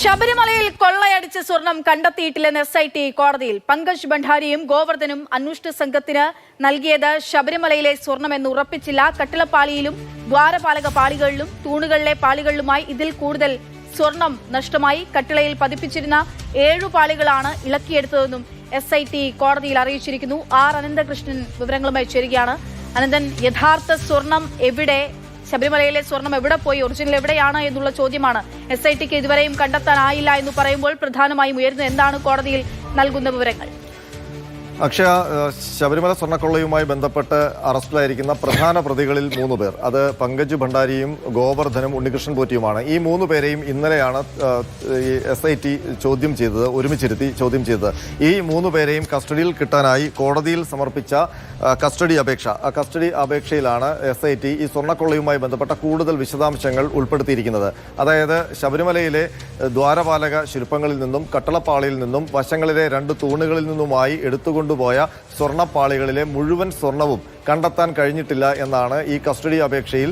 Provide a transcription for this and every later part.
ശബരിമലയിൽ കൊള്ളയടിച്ച സ്വർണം കണ്ടെത്തിയിട്ടില്ലെന്ന് S I T കോടതിയിൽ പങ്കജ് ഭണ്ഡാരിയും ഗോവർദ്ധനും അന്വേഷണ സംഘത്തിന് നൽകിയത് ശബരിമലയിലെ സ്വർണമെന്ന് ഉറപ്പിച്ചില്ല. കട്ടിളപ്പാളിയിലും ദ്വാരപാലക പാളികളിലും തൂണുകളിലെ പാളികളിലുമായി ഇതിൽ കൂടുതൽ സ്വർണം നഷ്ടമായി. കട്ടിളയിൽ പതിപ്പിച്ചിരുന്ന ഏഴു പാളികളാണ് ഇളക്കിയെടുത്തതെന്നും എസ് ഐ ടി കോടതിയിൽ അറിയിച്ചിരിക്കുന്നു. ആർ അനന്തകൃഷ്ണൻ വിവരങ്ങളുമായി ചേരുകയാണ്. അനന്തൻ യഥാർത്ഥ സ്വർണം എവിടെ? ശബരിമലയിലെ സ്വർണം എവിടെ പോയി? ഒറിജിനൽ എവിടെയാണ് എന്നുള്ള ചോദ്യമാണ് എസ് ഐ ടിക്ക് ഇതുവരെയും കണ്ടെത്താനായില്ല എന്ന് പറയുമ്പോൾ പ്രധാനമായും ഉയരുന്ന എന്താണ് കോടതിയിൽ നൽകുന്ന വിവരങ്ങൾ? അക്ഷയ ശബരിമല സ്വർണക്കൊള്ളയുമായി ബന്ധപ്പെട്ട് അറസ്റ്റിലായിരിക്കുന്ന പ്രധാന പ്രതികളിൽ മൂന്ന് പേർ. അത് പങ്കജ് ഭണ്ഡാരിയും ഗോവർദ്ധനും ഉണ്ണികൃഷ്ണൻ പോറ്റിയുമാണ്. ഈ മൂന്ന് പേരെയും ഇന്നലെയാണ് എസ് ഐ ടി ചോദ്യം ചെയ്തത് ഒരുമിച്ചിരുത്തി ചോദ്യം ചെയ്തത്. ഈ മൂന്ന് പേരെയും കസ്റ്റഡിയിൽ കിട്ടാനായി കോടതിയിൽ സമർപ്പിച്ച കസ്റ്റഡി അപേക്ഷ. കസ്റ്റഡി അപേക്ഷയിലാണ് എസ് ഐ ടി ഈ സ്വർണക്കൊള്ളയുമായി ബന്ധപ്പെട്ട കൂടുതൽ വിശദാംശങ്ങൾ ഉൾപ്പെടുത്തിയിരിക്കുന്നത്. അതായത് ശബരിമലയിലെ ദ്വാരപാലക ശില്പങ്ങളിൽ നിന്നും കട്ടളപ്പാളിയിൽ നിന്നും വശങ്ങളിലെ രണ്ട് തൂണുകളിൽ നിന്നുമായി എടുത്തുകൊണ്ടുപോയ സ്വർണപ്പാളികളിലെ മുഴുവൻ സ്വർണവും കണ്ടെത്താൻ കഴിഞ്ഞിട്ടില്ല എന്നാണ് ഈ കസ്റ്റഡി അപേക്ഷയിൽ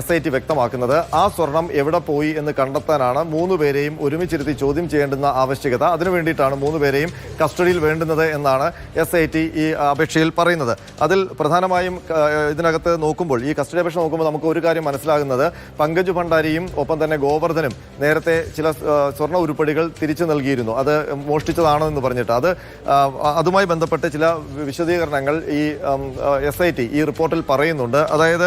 എസ് ഐ ടി വ്യക്തമാക്കുന്നത്. ആ സ്വർണം എവിടെ പോയി എന്ന് കണ്ടെത്താനാണ് മൂന്ന് പേരെയും ഒരുമിച്ചിരുത്തി ചോദ്യം ചെയ്യേണ്ടുന്ന ആവശ്യകത. അതിനു വേണ്ടിയിട്ടാണ് മൂന്ന് പേരെയും കസ്റ്റഡിയിൽ വേണ്ടുന്നത് എന്നാണ് എസ് ഐ ടി ഈ അപേക്ഷയിൽ പറയുന്നത്. അതിൽ പ്രധാനമായും ഇതിനകത്ത് നോക്കുമ്പോൾ ഈ കസ്റ്റഡി അപേക്ഷ നോക്കുമ്പോൾ നമുക്ക് ഒരു കാര്യം മനസ്സിലാകുന്നത്. പങ്കജ് ഭണ്ഡാരിയും ഒപ്പം തന്നെ ഗോവർദ്ധനും നേരത്തെ ചില സ്വർണ ഉരുപ്പടികൾ തിരിച്ചു നൽകിയിരുന്നു. അത് മോഷ്ടിച്ചതാണോ എന്ന് പറഞ്ഞിട്ട്. അത് അതുമായി ബന്ധപ്പെട്ട് ചില വിശദീകരണങ്ങൾ ഈ എസ് ഐ ടി ഈ റിപ്പോർട്ടിൽ പറയുന്നുണ്ട്. അതായത്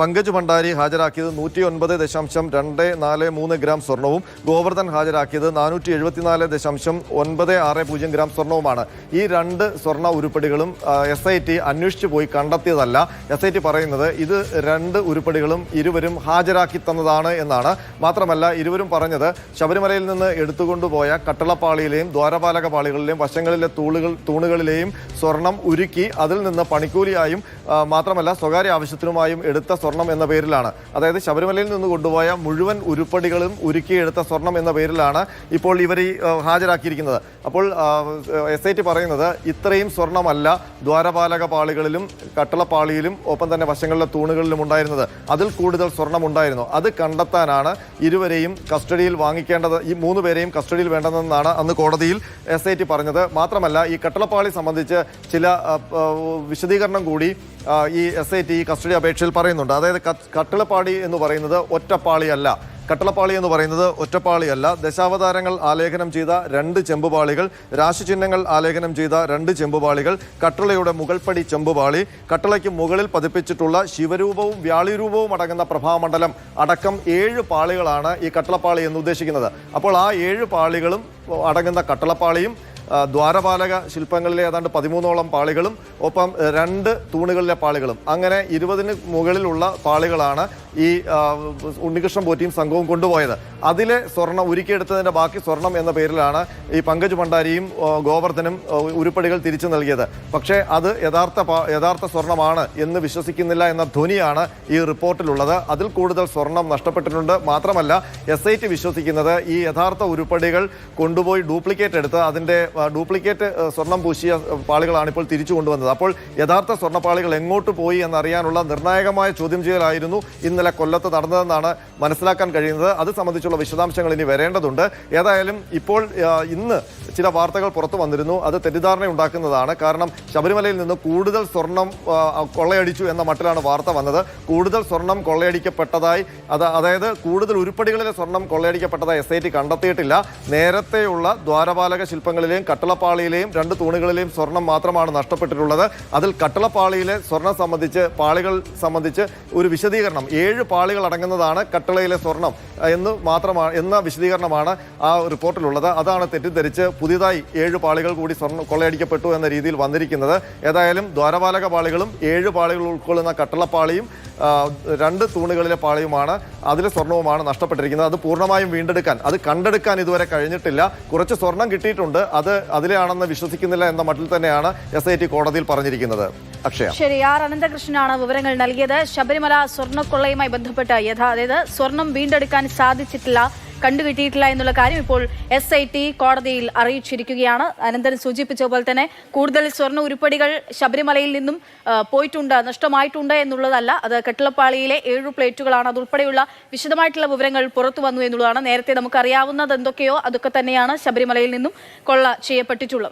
പങ്കജ് ഭണ്ഡാരി ഹാജരാക്കിയത് നൂറ്റി ഒൻപത് ദശാംശം രണ്ട് നാല് മൂന്ന് ഗ്രാം സ്വർണവും ഗോവർദ്ധൻ ഹാജരാക്കിയത് നാനൂറ്റി എഴുപത്തിനാല് ദശാംശം ഒൻപത് ആറ് പൂജ്യം ഗ്രാം സ്വർണവുമാണ്. ഈ രണ്ട് സ്വർണ ഉരുപ്പടികളും എസ് ഐ ടി അന്വേഷിച്ചു പോയി കണ്ടെത്തിയതല്ല. എസ് ഐ ടി പറയുന്നത് ഇത് രണ്ട് ഉരുപ്പടികളും ഇരുവരും ഹാജരാക്കി തന്നതാണ് എന്നാണ്. മാത്രമല്ല ഇരുവരും പറഞ്ഞത് ശബരിമലയിൽ നിന്ന് എടുത്തുകൊണ്ടുപോയ കട്ടളപ്പാളിയിലെയും ദ്വാരപാലക പാളികളിലെയും വശങ്ങളിലെ തൂണുകൾ തൂണുകളിലെയും സ്വർണം ഉരുക്കി അതിൽ നിന്ന് പണിക്കൂലിയായും ആ, മാത്രമല്ല സ്വകാര്യ ആവശ്യത്തിനുമായും എടുത്ത സ്വർണം എന്ന പേരിലാണ്. അതായത് ശബരിമലയിൽ നിന്ന് കൊണ്ടുപോയ മുഴുവൻ ഉരുപ്പടികളും ഉരുക്കിയെടുത്ത സ്വർണം എന്ന പേരിലാണ് ഇപ്പോൾ ഇവർ ഹാജരാക്കിയിരിക്കുന്നത്. അപ്പോൾ എസ് ഐ ടി പറയുന്നത് ഇത്രയും സ്വർണമല്ല ദ്വാരപാലക പാളികളിലും കട്ടളപ്പാളിയിലും ഒപ്പം തന്നെ വശങ്ങളിലെ തൂണുകളിലും ഉണ്ടായിരുന്നത്. അതിൽ കൂടുതൽ സ്വർണം ഉണ്ടായിരുന്നു അത് കണ്ടെത്താനാണ് ഇരുവരെയും കസ്റ്റഡിയിൽ വാങ്ങിക്കേണ്ടത് ഈ മൂന്ന് പേരെയും കസ്റ്റഡിയിൽ വേണ്ടതെന്നാണ് അന്ന് കോടതിയിൽ എസ് ഐ ടി പറഞ്ഞത്. മാത്രമല്ല ഈ കട്ടളപ്പാളി സംബന്ധിച്ച് ചില വിശദീകരണം കൂടി ആ, ഈ എസ് ഐ ടി കസ്റ്റഡി അപേക്ഷയിൽ പറയുന്നുണ്ട്. അതായത് കട്ട്- കട്ടളപ്പാടി എന്ന് പറയുന്നത് ഒറ്റപ്പാളിയല്ല. കട്ടളപ്പാളി എന്ന് പറയുന്നത് ഒറ്റപ്പാളിയല്ല. ദശാവതാരങ്ങൾ ആലേഖനം ചെയ്ത രണ്ട് ചെമ്പുപാളികൾ രാശിചിഹ്നങ്ങൾ ആലേഖനം ചെയ്ത രണ്ട് ചെമ്പുപാളികൾ കട്ടളയുടെ മുകൾപ്പടി ചെമ്പുപാളി കട്ടളയ്ക്ക് മുകളിൽ പതിപ്പിച്ചിട്ടുള്ള ശിവരൂപവും വ്യാളിരൂപവും അടങ്ങുന്ന പ്രഭാമണ്ഡലം അടക്കം ഏഴ് പാളികളാണ് ഈ കട്ടളപ്പാളി എന്ന് ഉദ്ദേശിക്കുന്നത്. അപ്പോൾ ആ ഏഴ് പാളികളും അടങ്ങുന്ന കട്ടളപ്പാളിയും ദ്വാരപാലക ശില്പങ്ങളിലെ ഏതാണ്ട് പതിമൂന്നോളം പാളികളും ഒപ്പം രണ്ട് തൂണുകളിലെ പാളികളും. അങ്ങനെ ഇരുപതിന് മുകളിലുള്ള പാളികളാണ് ഈ ഉണ്ണികൃഷ്ണൻ പോറ്റിയും സംഘവും കൊണ്ടുപോയത്. അതിലെ സ്വർണം ഉരുക്കിയെടുത്തതിന്റെ ബാക്കി സ്വർണം എന്ന പേരിലാണ് ഈ പങ്കജ് ഭണ്ഡാരിയും ഗോവർദ്ധനും ഉരുപ്പടികൾ തിരിച്ചു നൽകിയത്. പക്ഷേ അത് യഥാർത്ഥ യഥാർത്ഥ സ്വർണമാണ് എന്ന് വിശ്വസിക്കുന്നില്ല എന്ന ധ്വനിയാണ് ഈ റിപ്പോർട്ടിലുള്ളത്. അതിൽ കൂടുതൽ സ്വർണം നഷ്ടപ്പെട്ടിട്ടുണ്ട്. മാത്രമല്ല എസ് ഐ ടി വിശ്വസിക്കുന്നത് ഈ യഥാർത്ഥ ഉരുപ്പടികൾ കൊണ്ടുപോയി ഡ്യൂപ്ലിക്കേറ്റ് എടുത്ത് അതിന്റെ ആ, ഡ്യൂപ്ലിക്കേറ്റ് സ്വർണം പൂശിയ പാളികളാണ് ഇപ്പോൾ തിരിച്ചു കൊണ്ടുവന്നത്. അപ്പോൾ യഥാർത്ഥ സ്വർണപ്പാളികൾ എങ്ങോട്ട് പോയി എന്നറിയാനുള്ള നിർണായകമായ ചോദ്യം ചെയ്യലായിരുന്നു ഇന്നലെ കൊല്ലത്ത് നടന്നതെന്നാണ് മനസ്സിലാക്കാൻ കഴിയുന്നത്. അത് സംബന്ധിച്ചുള്ള വിശദാംശങ്ങൾ ഇനി വരേണ്ടതുണ്ട്. ഏതായാലും ഇപ്പോൾ ഇന്ന് ചില വാർത്തകൾ പുറത്തു വന്നിരുന്നു. അത് തെറ്റിദ്ധാരണ ഉണ്ടാക്കുന്നതാണ് കാരണം ശബരിമലയിൽ നിന്ന് കൂടുതൽ സ്വർണം കൊള്ളയടിച്ചു എന്ന മട്ടിലാണ് വാർത്ത വന്നത്. കൂടുതൽ സ്വർണം കൊള്ളയടിക്കപ്പെട്ടതായി അത് അതായത് കൂടുതൽ ഉരുപ്പടികളിലെ സ്വർണം കൊള്ളയടിക്കപ്പെട്ടതായി എസ് ഐ ടി കണ്ടെത്തിയിട്ടില്ല. നേരത്തെയുള്ള ദ്വാരപാലക ശില്പങ്ങളിലെയും കട്ടളപ്പാളിയിലെയും രണ്ട് തൂണുകളിലെയും സ്വർണം മാത്രമാണ് നഷ്ടപ്പെട്ടിട്ടുള്ളത്. അതിൽ കട്ടളപ്പാളിയിലെ സ്വർണം സംബന്ധിച്ച് പാളികൾ സംബന്ധിച്ച് ഒരു വിശദീകരണം. ഏഴ് പാളികൾ അടങ്ങുന്നതാണ് കട്ടളയിലെ സ്വർണം. എന്ന് മാത്രമാണ് എന്ന വിശദീകരണമാണ് ആ റിപ്പോർട്ടിലുള്ളത്. അതാണ് തെറ്റിദ്ധരിച്ച് പുതിയതായി ഏഴ് പാളികൾ കൂടി സ്വർണം കൊള്ളയടിക്കപ്പെട്ടു എന്ന രീതിയിൽ വന്നിരിക്കുന്നത്. ഏതായാലും ദ്വാരപാലക പാളികളും ഏഴ് പാളികൾ ഉൾക്കൊള്ളുന്ന കട്ടളപ്പാളിയും രണ്ട് തൂണുകളിലെ പാളിയുമാണ് അതിലെ സ്വർണവുമാണ് നഷ്ടപ്പെട്ടിരിക്കുന്നത്. അത് പൂർണമായും വീണ്ടെടുക്കാൻ അത് കണ്ടെടുക്കാൻ ഇതുവരെ കഴിഞ്ഞിട്ടില്ല. കുറച്ച് സ്വർണം കിട്ടിയിട്ടുണ്ട്. അത് അതിലെയാണെന്ന് വിശ്വസിക്കുന്നില്ല എന്ന മട്ടിൽ തന്നെയാണ് എസ് കോടതിയിൽ പറഞ്ഞിരിക്കുന്നത്. അക്ഷയ. അനന്തകൃഷ്ണനാണ് വിവരങ്ങൾ നൽകിയത്. ശബരിമല സ്വർണക്കൊള്ളയുമായി ബന്ധപ്പെട്ട് യഥാ അതായത് സ്വർണം വീണ്ടെടുക്കാൻ സാധിച്ചിട്ടില്ല കണ്ടുകിട്ടിയിട്ടില്ല എന്നുള്ള കാര്യം ഇപ്പോൾ എസ് ഐ ടി കോടതിയിൽ അറിയിച്ചിരിക്കുകയാണ്. അനന്തൻ സൂചിപ്പിച്ച പോലെ തന്നെ കൂടുതൽ സ്വർണ ഉരുപ്പടികൾ ശബരിമലയിൽ നിന്നും പോയിട്ടുണ്ട് നഷ്ടമായിട്ടുണ്ട് എന്നുള്ളതല്ല. അത് കെട്ടിളപ്പാളിയിലെ ഏഴു പ്ലേറ്റുകളാണ്. അതുൾപ്പെടെയുള്ള വിശദമായിട്ടുള്ള വിവരങ്ങൾ പുറത്തു വന്നു എന്നുള്ളതാണ് നേരത്തെ നമുക്കറിയാവുന്നത്. എന്തൊക്കെയോ അതൊക്കെ തന്നെയാണ് ശബരിമലയിൽ നിന്നും കൊള്ള ചെയ്യപ്പെട്ടിട്ടുള്ളത്.